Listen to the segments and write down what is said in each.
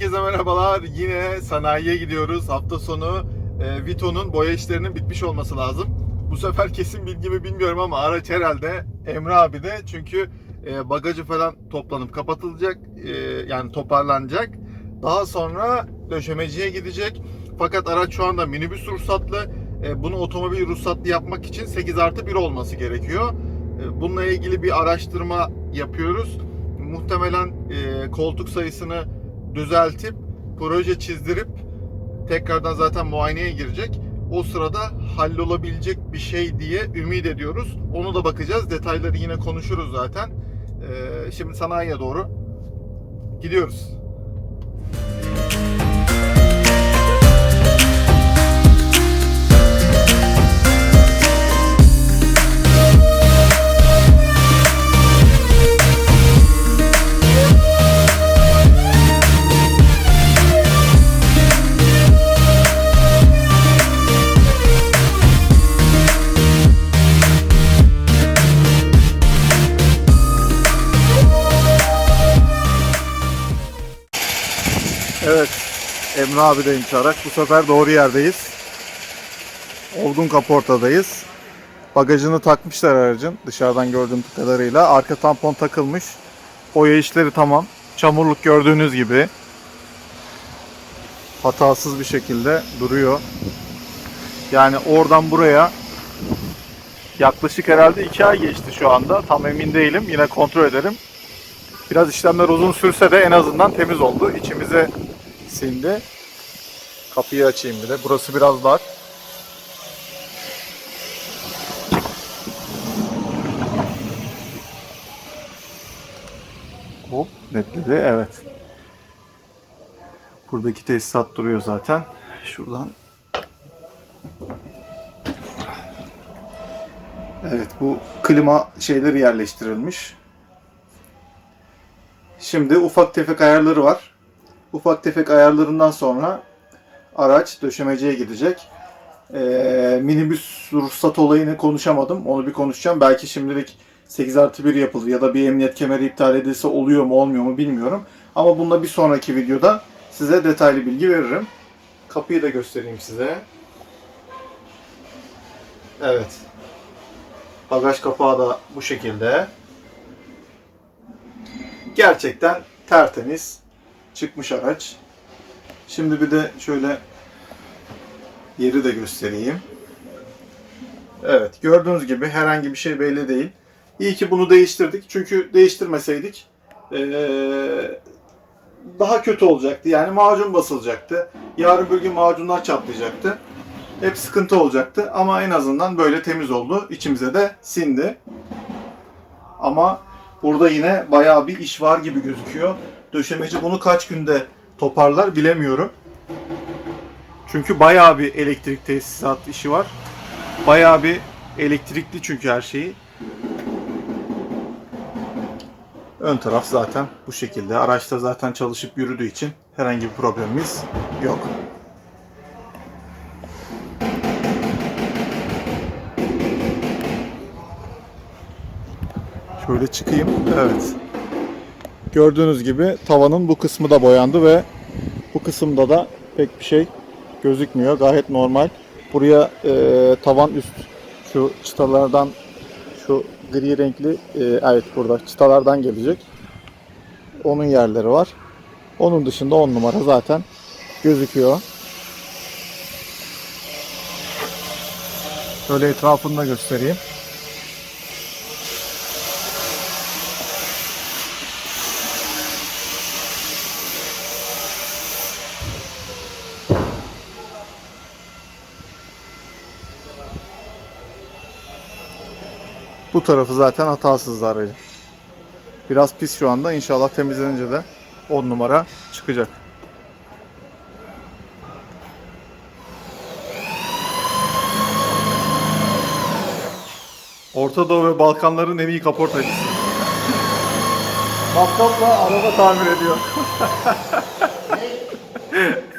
Herkese merhabalar. Yine sanayiye gidiyoruz. Hafta sonu e, Vito'nun boya işlerinin bitmiş olması lazım. Bu sefer kesin bilgimi bilmiyorum ama araç herhalde Emre abi de çünkü e, bagajı falan toplanıp kapatılacak e, yani toparlanacak. Daha sonra döşemeciye gidecek. Fakat araç şu anda minibüs ruhsatlı. E, bunu otomobil ruhsatlı yapmak için 8 artı 1 olması gerekiyor. E, bununla ilgili bir araştırma yapıyoruz. Muhtemelen e, koltuk sayısını düzeltip proje çizdirip tekrardan zaten muayeneye girecek. O sırada hallolabilecek bir şey diye ümit ediyoruz. Onu da bakacağız. Detayları yine konuşuruz zaten. Ee, şimdi sanayiye doğru gidiyoruz. Emre abi de araç. Bu sefer doğru yerdeyiz. Olgun Kaporta'dayız. Bagajını takmışlar aracın dışarıdan gördüğüm kadarıyla. Arka tampon takılmış. Boya işleri tamam. Çamurluk gördüğünüz gibi. Hatasız bir şekilde duruyor. Yani oradan buraya yaklaşık herhalde 2 ay geçti şu anda. Tam emin değilim. Yine kontrol ederim. Biraz işlemler uzun sürse de en azından temiz oldu. İçimize sindi. Kapıyı açayım bir de. Burası biraz dar. Hop netledi. Evet. Buradaki tesisat duruyor zaten. Şuradan. Evet bu klima şeyleri yerleştirilmiş. Şimdi ufak tefek ayarları var. Ufak tefek ayarlarından sonra araç döşemeciye gidecek. Ee, minibüs ruhsat olayını konuşamadım. Onu bir konuşacağım. Belki şimdilik 8 artı 1 yapılır ya da bir emniyet kemeri iptal edilse oluyor mu olmuyor mu bilmiyorum. Ama bununla bir sonraki videoda size detaylı bilgi veririm. Kapıyı da göstereyim size. Evet. Bagaj kapağı da bu şekilde. Gerçekten tertemiz çıkmış araç. Şimdi bir de şöyle yeri de göstereyim. Evet gördüğünüz gibi herhangi bir şey belli değil. İyi ki bunu değiştirdik. Çünkü değiştirmeseydik ee, daha kötü olacaktı. Yani macun basılacaktı. Yarın bir gün macunlar çatlayacaktı. Hep sıkıntı olacaktı. Ama en azından böyle temiz oldu. İçimize de sindi. Ama burada yine bayağı bir iş var gibi gözüküyor. Döşemeci bunu kaç günde toparlar bilemiyorum. Çünkü bayağı bir elektrik tesisat işi var. Bayağı bir elektrikli çünkü her şeyi. Ön taraf zaten bu şekilde. Araçta zaten çalışıp yürüdüğü için herhangi bir problemimiz yok. Şöyle çıkayım. Evet. Gördüğünüz gibi tavanın bu kısmı da boyandı ve bu kısımda da pek bir şey gözükmüyor. Gayet normal. Buraya e, tavan üst şu çıtalardan şu gri renkli e, evet burada çıtalardan gelecek. Onun yerleri var. Onun dışında 10 numara zaten gözüküyor. Şöyle etrafını da göstereyim. Bu tarafı zaten hatasız aracın. Biraz pis şu anda. İnşallah temizlenince de 10 numara çıkacak. Orta Doğu ve Balkanların en iyi kaportacısı. Matkapla araba tamir ediyor.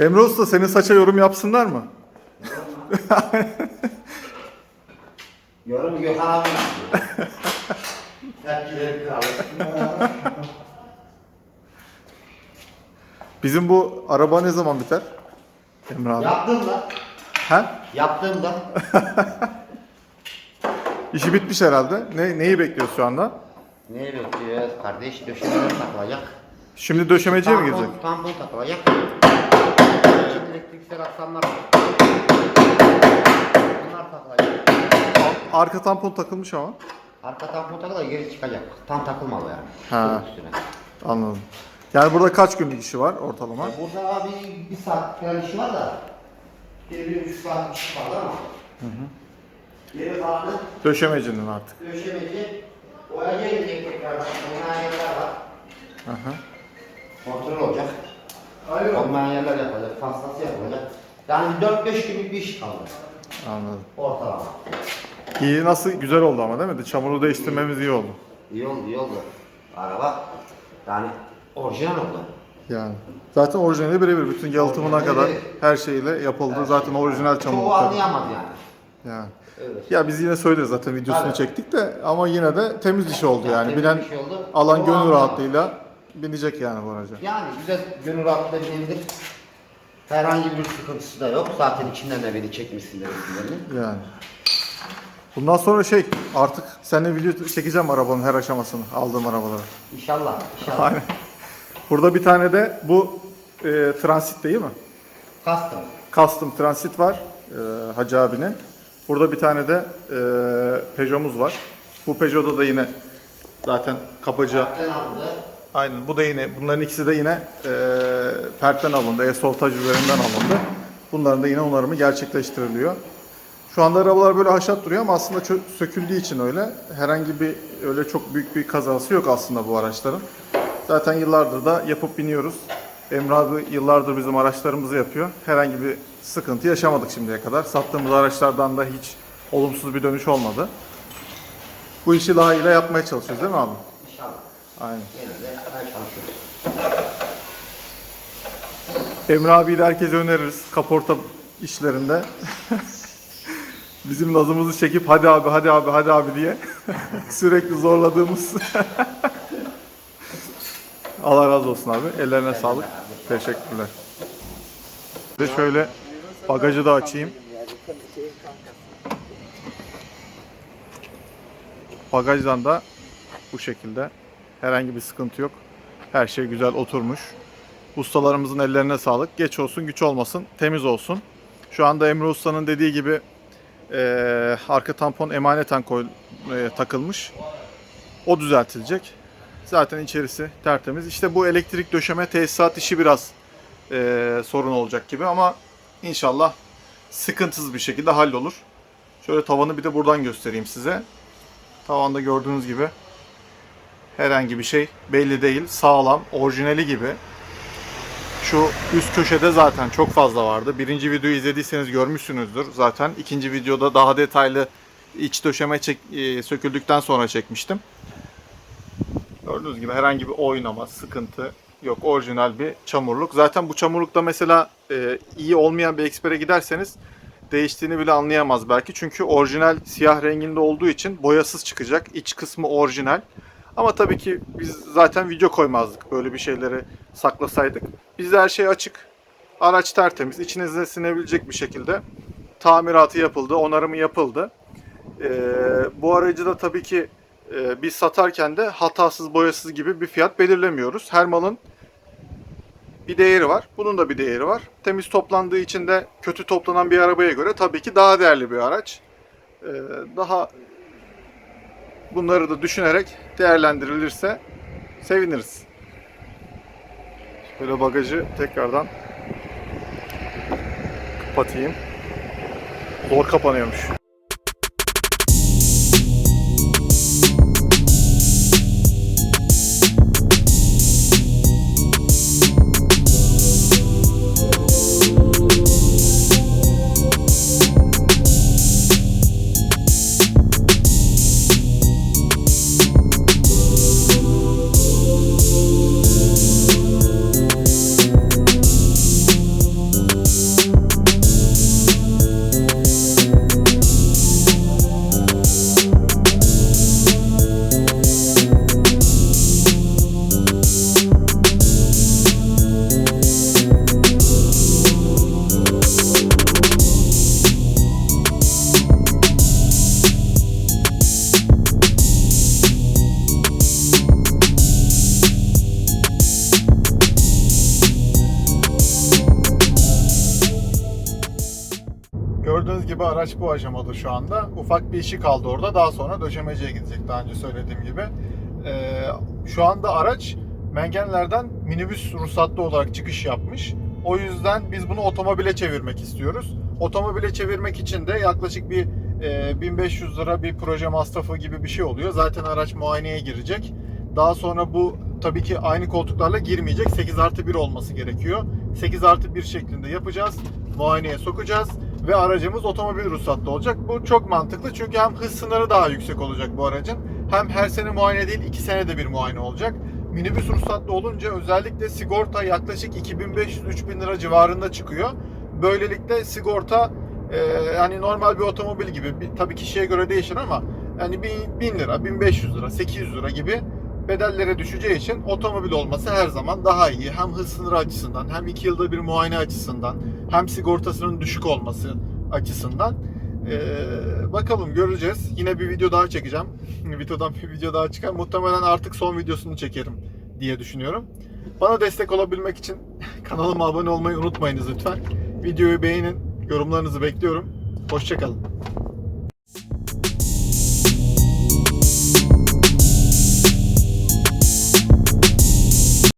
Emre Usta senin saça yorum yapsınlar mı? Yorum Gökhan abi yapıyor. Tepkileri kralı. Bizim bu araba ne zaman biter? Emre abi. Yaptığımda, He? yaptığımda İşi bitmiş herhalde. Ne, neyi bekliyoruz şu anda? neyi bekliyoruz kardeş? Döşemeler takılacak. Şimdi döşemeciye mi Tampon- girecek? Tampon takılacak. Elektriksel aksamlar. Bunlar takılacak. Arka tampon takılmış ama. Arka tampon takılacak geri çıkacak. Tam takılmalı yani. Ha. Üstüne. Anladım. Yani burada kaç günlük işi var ortalama? Ya Burada abi bir saat falan işi var da bir, bir buçuk saat işi var ama. Hı hı. Geri kalanı Döşemecinin artık. döşemeci boyacıya gidecek tekrardan. Olmayan yerler var. Aha. Kontrol olacak. Olmayan yerler yapılacak. Pastası yapılacak. Yani 4-5 günlük bir iş kaldı. Anladım. Ortalama. İyi nasıl güzel oldu ama değil mi? Çamuru değiştirmemiz iyi oldu. İyi oldu, iyi oldu. Araba yani orijinal oldu. Yani. Zaten orijinali birebir bütün yalıtımına Orijinali kadar birebir. her şeyle yapıldı. Zaten orijinal çamur. Çoğu tabii. anlayamaz yani. Yani. Evet. Ya biz yine söyleriz zaten videosunu Tabii. çektik de ama yine de temiz iş oldu yani. Bilen bir şey oldu. alan gönül rahatlığıyla binecek yani bu araca. Yani güzel gönül rahatlığıyla binebilir. Herhangi bir sıkıntısı da yok. Zaten içinden de beni çekmişsindir resimlerini. Yani. Bundan sonra şey artık seninle video çekeceğim arabanın her aşamasını aldığım arabaları. İnşallah, inşallah. Aynen. Burada bir tane de bu e, transit değil mi? Custom. Custom transit var e, Hacı abinin. Burada bir tane de e, Peugeot'umuz var. Bu Peugeot'da da yine zaten kapıcı Ben aldı. Aynen bu da yine bunların ikisi de yine e, pertten alındı. E-Soltaj üzerinden alındı. Bunların da yine onarımı gerçekleştiriliyor. Şu anda arabalar böyle haşat duruyor ama aslında söküldüğü için öyle. Herhangi bir öyle çok büyük bir kazası yok aslında bu araçların. Zaten yıllardır da yapıp biniyoruz. Emre abi yıllardır bizim araçlarımızı yapıyor. Herhangi bir sıkıntı yaşamadık şimdiye kadar. Sattığımız araçlardan da hiç olumsuz bir dönüş olmadı. Bu işi layığıyla yapmaya çalışıyoruz değil mi abi? Aynen. Yine de ben çalışıyorum. Emre abiyi de herkese öneririz kaporta işlerinde. Bizim nazımızı çekip hadi abi hadi abi hadi abi diye sürekli zorladığımız. Allah razı olsun abi. Ellerine sağlık. Teşekkürler. Ve şöyle bagajı da açayım. Bagajdan da bu şekilde herhangi bir sıkıntı yok. Her şey güzel oturmuş. Ustalarımızın ellerine sağlık. Geç olsun, güç olmasın, temiz olsun. Şu anda Emre Usta'nın dediği gibi eee, arka tampon emaneten koy, eee, takılmış. O düzeltilecek. Zaten içerisi tertemiz. İşte bu elektrik döşeme tesisat işi biraz eee, sorun olacak gibi ama inşallah sıkıntısız bir şekilde hallolur. Şöyle tavanı bir de buradan göstereyim size. Tavanda gördüğünüz gibi herhangi bir şey belli değil. Sağlam, orijinali gibi. Şu üst köşede zaten çok fazla vardı. Birinci videoyu izlediyseniz görmüşsünüzdür zaten. İkinci videoda daha detaylı iç döşeme çek, e, söküldükten sonra çekmiştim. Gördüğünüz gibi herhangi bir oynama, sıkıntı yok. Orijinal bir çamurluk. Zaten bu çamurlukta mesela e, iyi olmayan bir ekspere giderseniz değiştiğini bile anlayamaz belki. Çünkü orijinal siyah renginde olduğu için boyasız çıkacak. İç kısmı orijinal. Ama tabii ki biz zaten video koymazdık böyle bir şeyleri saklasaydık. Bizde her şey açık. Araç tertemiz. içinize sinebilecek bir şekilde tamiratı yapıldı, onarımı yapıldı. Ee, bu aracı da tabii ki e, biz satarken de hatasız boyasız gibi bir fiyat belirlemiyoruz. Her malın bir değeri var. Bunun da bir değeri var. Temiz toplandığı için de kötü toplanan bir arabaya göre tabii ki daha değerli bir araç. Ee, daha bunları da düşünerek değerlendirilirse seviniriz. Şöyle bagajı tekrardan kapatayım. Zor kapanıyormuş. Gibi araç bu aşamada şu anda. Ufak bir işi kaldı orada. Daha sonra döşemeciye gidecek daha önce söylediğim gibi. Ee, şu anda araç Mengenler'den minibüs ruhsatlı olarak çıkış yapmış. O yüzden biz bunu otomobile çevirmek istiyoruz. Otomobile çevirmek için de yaklaşık bir e, 1500 lira bir proje masrafı gibi bir şey oluyor. Zaten araç muayeneye girecek. Daha sonra bu tabii ki aynı koltuklarla girmeyecek. 8 artı 1 olması gerekiyor. 8 artı 1 şeklinde yapacağız. Muayeneye sokacağız. Ve aracımız otomobil ruhsatlı olacak. Bu çok mantıklı çünkü hem hız sınırı daha yüksek olacak bu aracın. Hem her sene muayene değil 2 senede bir muayene olacak. Minibüs ruhsatlı olunca özellikle sigorta yaklaşık 2500-3000 lira civarında çıkıyor. Böylelikle sigorta e, yani normal bir otomobil gibi bir, tabii kişiye göre değişir ama yani 1000 lira, 1500 lira, 800 lira gibi bedellere düşeceği için otomobil olması her zaman daha iyi. Hem hız sınırı açısından, hem 2 yılda bir muayene açısından, hem sigortasının düşük olması açısından. Ee, bakalım göreceğiz. Yine bir video daha çekeceğim. Videodan bir video daha çıkar. Muhtemelen artık son videosunu çekerim diye düşünüyorum. Bana destek olabilmek için kanalıma abone olmayı unutmayınız lütfen. Videoyu beğenin, yorumlarınızı bekliyorum. Hoşçakalın.